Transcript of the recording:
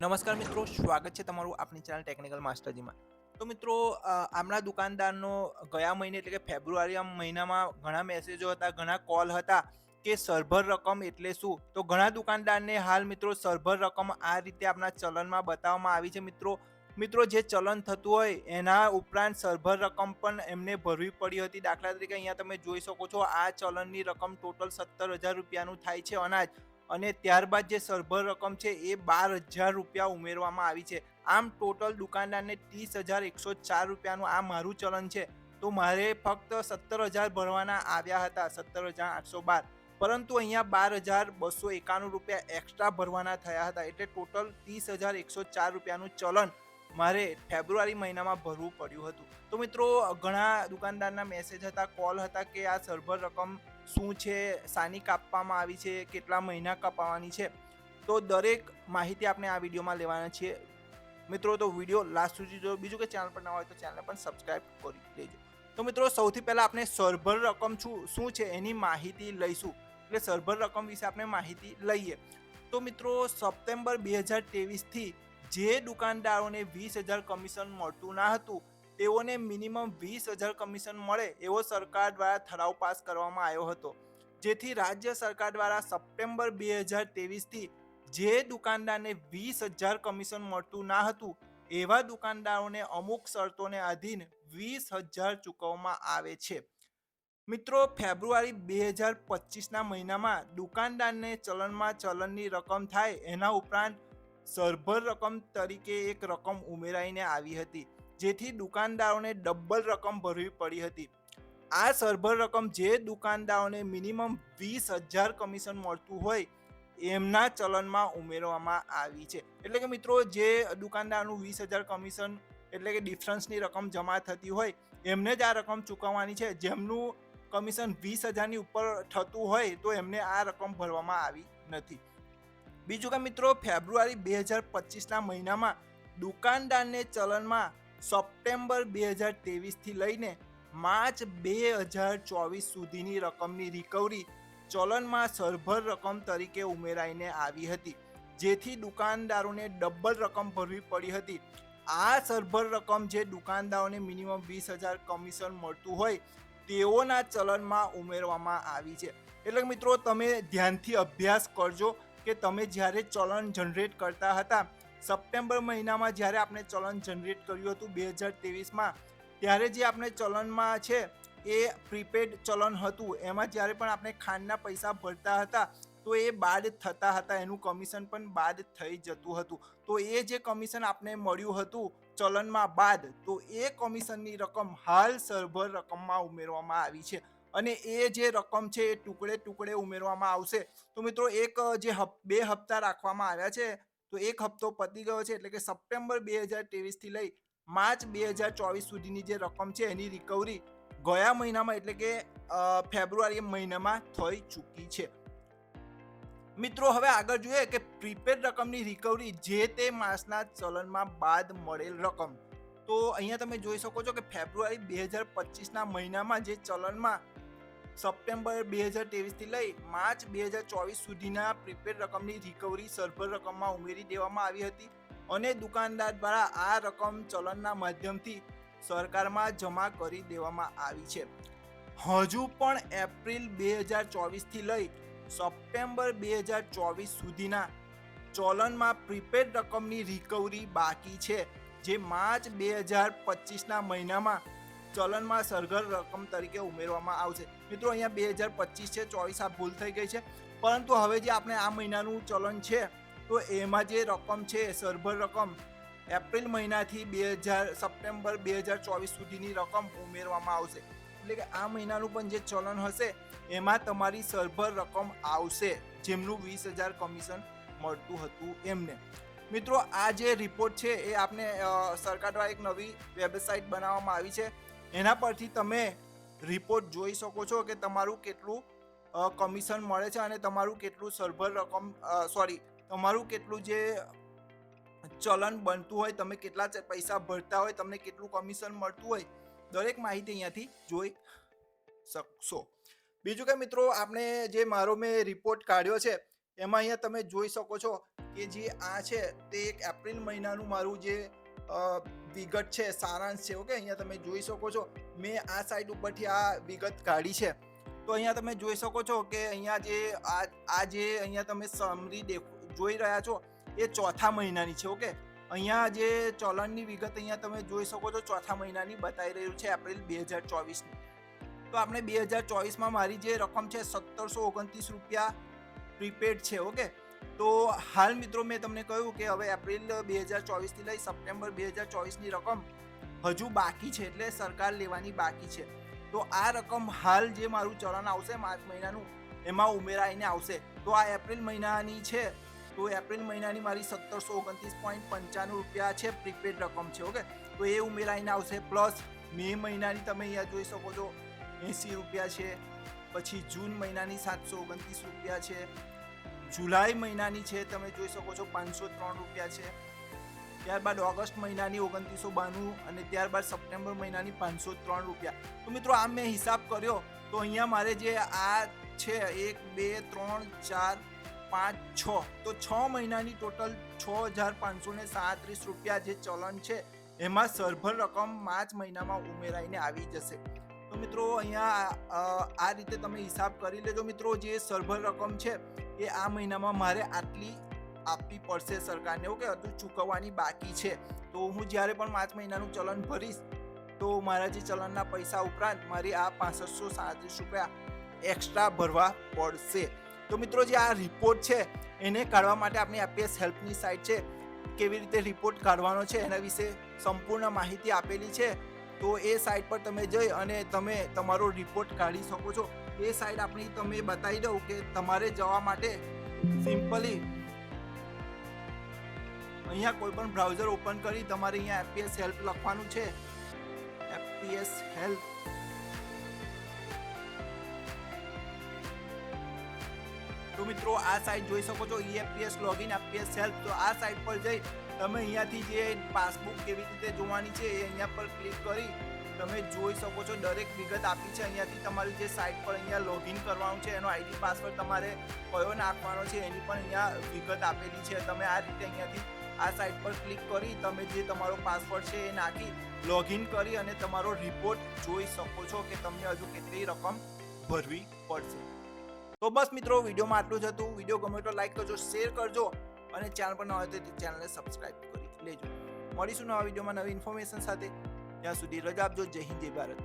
નમસ્કાર મિત્રો, સ્વાગત છે તમારું આપણી ચેનલ ટેકનિકલ માસ્ટરજીમાં તો મિત્રો આમના દુકાનદારનો ગયા મહિને એટલે કે ફેબ્રુઆરી મહિનામાં ઘણા મેસેજો હતા, ઘણા કોલ હતા કે સરભર રકમ એટલે શું? તો ઘણા દુકાનદારને હાલ મિત્રો સરભર રકમ આ રીતે આપણા ચલનમાં બતાવવામાં આવી છે મિત્રો. મિત્રો, જે ચલન થતું હોય, એના ઉપરાંત સરભર રકમ પણ એમને ભરવી પડી હતી. દાખલા તરીકે અહીંયા તમે જોઈ શકો છો, આ ચલનની રકમ ટોટલ સત્તર હજાર રૂપિયાનું થાય છે અનાજ. અને ત્યારબાદ જે સરભર રકમ છે એ બાર હજાર રૂપિયા ઉમેરવામાં આવી છે. આમ ટોટલ દુકાનદારને ત્રીસ હજાર એકસો ચાર રૂપિયાનું આ મારું ચલન છે. તો મારે ફક્ત સત્તર હજાર ભરવાના આવ્યા હતા, સત્તર હજાર આઠસો બાર. પરંતુ અહીંયા બાર હજાર બસો એકાણું રૂપિયા એક્સ્ટ્રા ભરવાના થયા હતા. એટલે ટોટલ ત્રીસ હજાર એકસો ચાર રૂપિયાનું ચલન મારે ફેબ્રુઆરી મહિનામાં ભરવું પડ્યું હતું. તો મિત્રો, ઘણા દુકાનદારના મેસેજ હતા કોલ હતા કે આ સરભર રકમ શું છે સાની કાપવામાં આવી છે, કેટલા મહિના કાપવાની છે, તો દરેક માહિતી આપણે આ વિડીયોમાં લેવાના છીએ. મિત્રો, તો વીડિયો લાસ્ટ સુધી જો બીજું કે ચેનલ પર ના હોય તો ચેનલને પણ સબસ્ક્રાઈબ કરી લેજો. તો મિત્રો, સૌથી પહેલાં આપણે સરભર રકમ શું શું છે એની માહિતી લઈશું. એટલે સરભર રકમ વિશે આપણે માહિતી લઈએ. તો મિત્રો, સપ્ટેમ્બર બે હજાર ત્રેવીસથી જે દુકાનદારોને વીસ હજાર કમિશન મળતું ના હતું તેઓને મિનિમમ વીસ હજાર કમિશન મળે એવો સરકાર દ્વારા ઠરાવ પાસ કરવામાં આવ્યો હતો. જેથી રાજ્ય સરકાર દ્વારા સપ્ટેમ્બર બે હજાર ત્રેવીસથી જે દુકાનદારને વીસ હજાર કમિશન મળતું ના હતું, એવા દુકાનદારોને અમુક શરતોને આધીન વીસ હજાર ચૂકવવામાં આવે છે. મિત્રો, ફેબ્રુઆરી બે હજાર પચીસના મહિનામાં દુકાનદારને ચલણમાં ચલણની રકમ થાય એના ઉપરાંત સરભર રકમ તરીકે એક રકમ ઉમેરાઈને આવી હતી. જેથી દુકાનદારોને ડબલ રકમ ભરવી પડી હતી. આ સરભર રકમ જે દુકાનદારોને મિનિમમ વીસ હજાર કમિશન મળતું હોય, એમના ચલનમાં ઉમેરવામાં આવી છે. એટલે કે મિત્રો, જે દુકાનદારનું વીસ હજાર કમિશન એટલે કે ડિફરન્સની રકમ જમા થતી હોય, એમને જ આ રકમ ચૂકવવાની છે. જેમનું કમિશન વીસ હજારની ઉપર થતું હોય, તો એમને આ રકમ ભરવામાં આવી નથી. બીજું કે મિત્રો, ફેબ્રુઆરી બે હજાર પચીસના મહિનામાં દુકાનદારને ચલનમાં સપ્ટેમ્બર બે હજાર તેવીસથી લઈને માર્ચ બે હજાર ચોવીસ સુધીની રકમની રિકવરી ચલણમાં સરભર રકમ તરીકે ઉમેરાઈને આવી હતી. જેથી દુકાનદારોને ડબલ રકમ ભરવી પડી હતી. આ સરભર રકમ જે દુકાનદારોને મિનિમમ વીસ હજાર કમિશન મળતું હોય, તેઓના ચલણમાં ઉમેરવામાં આવી છે. એટલે મિત્રો, તમે ધ્યાનથી અભ્યાસ કરજો કે તમે જ્યારે ચલણ જનરેટ કરતા હતા સપ્ટેમ્બર મહિનામાં જ્યારે આપણે ચલણ જનરેટ કર્યું હતું બે હજાર ત્રેવીસમાં, ત્યારે જે આપણે ચલણમાં છે એ પ્રીપેડ ચલણ હતું. એમાં જ્યારે પણ આપણે ખાંડના પૈસા ભરતા હતા, તો એ બાદ થતા હતા. એનું કમિશન પણ બાદ થઈ જતું હતું. તો એ જે કમિશન આપણે મળ્યું હતું ચલણમાં બાદ, તો એ કમિશનની રકમ હાલ સરભર રકમમાં ઉમેરવામાં આવી છે. અને એ જે રકમ છે એ ટુકડે ટુકડે ઉમેરવામાં આવશે. તો મિત્રો એક જે બે હપ્તા રાખવામાં આવ્યા છે તો એક હપ્તો પતી ગયો છે એટલે કે સપ્ટેમ્બર બે હજાર ત્રેવીસથી લઈ માર્ચ બે હજાર ચોવીસ સુધીની જે રકમ છે એની રિકવરી ગયા મહિનામાં એટલે કે ફેબ્રુઆરી મહિનામાં થઈ ચૂકી છે. મિત્રો, હવે આગળ જોઈએ કે પ્રીપેડ રકમની રિકવરી જે તે માસના ચલનમાં બાદ મળેલ રકમ. તો અહીંયા તમે જોઈ શકો છો કે ફેબ્રુઆરી બે હજાર પચીસના મહિનામાં જે ચલનમાં સપ્ટેમ્બર બે હજાર ત્રેવીસથી લઈ માર્ચ બે હજાર ચોવીસ સુધીના પ્રીપેડ રકમની રિકવરી સરભર રકમમાં ઉમેરી દેવામાં આવી હતી અને દુકાનદાર દ્વારા આ રકમ ચલણના માધ્યમથી સરકારમાં જમા કરી દેવામાં આવી છે. હજુ પણ એપ્રિલ બે હજાર ચોવીસથી લઈ સપ્ટેમ્બર બે હજાર ચોવીસ સુધીના ચલણમાં પ્રીપેડ રકમની રિકવરી બાકી છે, જે માર્ચ બે હજાર પચીસના મહિનામાં ચલણમાં સરઘર રકમ તરીકે ઉમેરવામાં આવશે. મિત્રો, અહીંયા બે હજાર પચીસ છે, ચોવીસ આ ભૂલ થઈ ગઈ છે. પરંતુ હવે જે આપણે આ મહિનાનું ચલણ છે, તો એમાં જે રકમ છે, સરભર રકમ, એપ્રિલ મહિનાથી બે હજાર, સપ્ટેમ્બર બે હજાર ચોવીસ સુધીની રકમ ઉમેરવામાં આવશે. એટલે કે આ મહિનાનું પણ જે ચલણ હશે, એમાં તમારી સરભર રકમ આવશે, જેમનું વીસ હજાર કમિશન મળતું હતું એમને. મિત્રો, આ જે રિપોર્ટ છે, એ આપને સરકાર દ્વારા એક નવી વેબસાઇટ બનાવવામાં આવી છે. એના પરથી તમે રિપોર્ટ જોઈ શકો છો કે તમારું કેટલું કમિશન મળે છે અને તમારું કેટલું સરભર રકમ સોરી તમારું કેટલું જે ચલન બનતું હોય, તમે કેટલા પૈસા ભરતા હોય, તમને કેટલું કમિશન મળતું હોય, દરેક માહિતી અહીંયાથી જોઈ શકશો. બીજું કે મિત્રો આપણે જે મારો મેં રિપોર્ટ કાઢ્યો છે, એમાં અહીંયા તમે જોઈ શકો છો કે જે આ છે તે એક એપ્રિલ મહિનાનું મારું જે વિગત છે, સારાંશ છે, ઓકે? અહીંયા તમે જોઈ શકો છો, મેં આ સાઈડ ઉપરથી આ વિગત કાઢી છે. તો અહીંયા તમે જોઈ શકો છો કે અહીંયા જે આ જે અહીંયા તમે સમરી દેખ, જોઈ રહ્યા છો, એ ચોથા મહિનાની છે, ઓકે? અહીંયા જે ચલણની વિગત અહીંયા તમે જોઈ શકો છો, ચોથા મહિનાની બતાવી રહ્યું છે, એપ્રિલ બે હજાર ચોવીસની. તો આપણે બે હજાર ચોવીસમાં મારી જે રકમ છે, સત્તરસો ઓગણત્રીસ રૂપિયા પ્રીપેડ છે, ઓકે? તો હાલ મિત્રો મેં તમને કહ્યું કે હવે એપ્રિલ બે હજાર ચોવીસથી લઈ સપ્ટેમ્બર બે હજાર ચોવીસની રકમ હજુ બાકી છે એટલે સરકાર લેવાની બાકી છે. તો આ રકમ હાલ જે મારું ચલણ આવશે માર્ચ મહિનાનું, એમાં ઉમેરાઈને આવશે. તો આ એપ્રિલ મહિનાની છે, તો એપ્રિલ મહિનાની મારી સત્તરસો ઓગણત્રીસ પોઈન્ટ પંચાણું રૂપિયા છે પ્રીપેડ રકમ છે, ઓકે? તો એ ઉમેરાઈને આવશે. પ્લસ મે મહિનાની તમે અહીંયા જોઈ શકો છો, એંસી રૂપિયા છે, પછી જૂન મહિનાની સાતસો ઓગણત્રીસ રૂપિયા છે જુલાઈ મહિનાની છે, તમે જોઈ શકો છો, પાંચસો ત્રણ રૂપિયા છે. ત્યારબાદ ઓગસ્ટ મહિનાની ઓગણત્રીસો બાણું અને ત્યારબાદ સપ્ટેમ્બર મહિનાની પાંચસો ત્રણ રૂપિયા. તો મિત્રો આમ મેં હિસાબ કર્યો, તો અહીંયા મારે જે આ છે, એક, બે, ત્રણ, ચાર, પાંચ, છ, તો છ મહિનાની ટોટલ છ હજાર પાંચસો ને સાત્રીસ રૂપિયા જે ચલણ છે, એમાં સરભર રકમ માર્ચ મહિનામાં ઉમેરાઈને આવી જશે. મિત્રો અહીંયા આ રીતે તમે હિસાબ કરી લેજો મિત્રો, જે સરભર રકમ છે, એ આ મહિનામાં મારે આટલી આપવી પડશે સરકારને. ઓકે, હજુ ચૂકવવાની બાકી છે. તો હું જ્યારે પણ માર્ચ મહિનાનું ચલણ ભરીશ, તો મારા જે ચલણના પૈસા ઉપરાંત મારી આ પાંસઠસો સાડત્રીસ રૂપિયા એક્સ્ટ્રા ભરવા પડશે. તો મિત્રો, જે આ રિપોર્ટ છે, એને કાઢવા માટે આપણી એપીએસ હેલ્પની સાઇટ છે, કેવી રીતે રિપોર્ટ કાઢવાનો છે, એના વિશે સંપૂર્ણ માહિતી આપેલી છે. તો એ સાઇટ પર તમે જઈ અને તમે તમારો રિપોર્ટ કાઢી શકો છો. એ સાઇટ આપણી તમે બતાવી દઉં કે તમારે જવા માટે સિમ્પલી અહીંયા કોઈ પણ બ્રાઉઝર ઓપન કરી તમારે અહીંયા એફપીએસ હેલ્પ લખવાનું છે. એફપીએસ હેલ્પ તો મિત્રો આ સાઇટ જોઈ શકો છો. ઈએફપીએસ લોગિન એપીએસ હેલ્પ તો આ સાઇટ પર જઈ તમે અહીંયાથી જે પાસબુક કેવી રીતે જોવાની છે એ અહીંયા પર ક્લિક કરી તમે જોઈ શકો છો. દરેક વિગત આપી છે. અહીંયાથી તમારી જે સાઇટ પર અહીંયા લોગિન કરવાનું છે, એનો આઈડી પાસવર્ડ તમારે કયો નાખવાનો છે, એની પણ અહીંયા વિગત આપેલી છે. તમે આ રીતે અહીંયાથી આ સાઇટ પર ક્લિક કરી તમે જે તમારો પાસવર્ડ છે એ નાખી લોગિન કરી અને તમારો રિપોર્ટ જોઈ શકો છો કે તમને હજુ કેટલી રકમ ભરવી પડશે. તો બસ મિત્રો, વિડીયોમાં આટલું જ હતું. વીડિયો ગમે તો લાઈક કરજો શેર કરજો. અને ચેનલ પર ન હોય તો ચેનલને સબસ્ક્રાઇબ કરી લેજો. મળીશું નવા વિડીયોમાં નવી ઇન્ફોર્મેશન સાથે. ત્યાં સુધી રજા આપજો. જય હિન્દ, જય ભારત.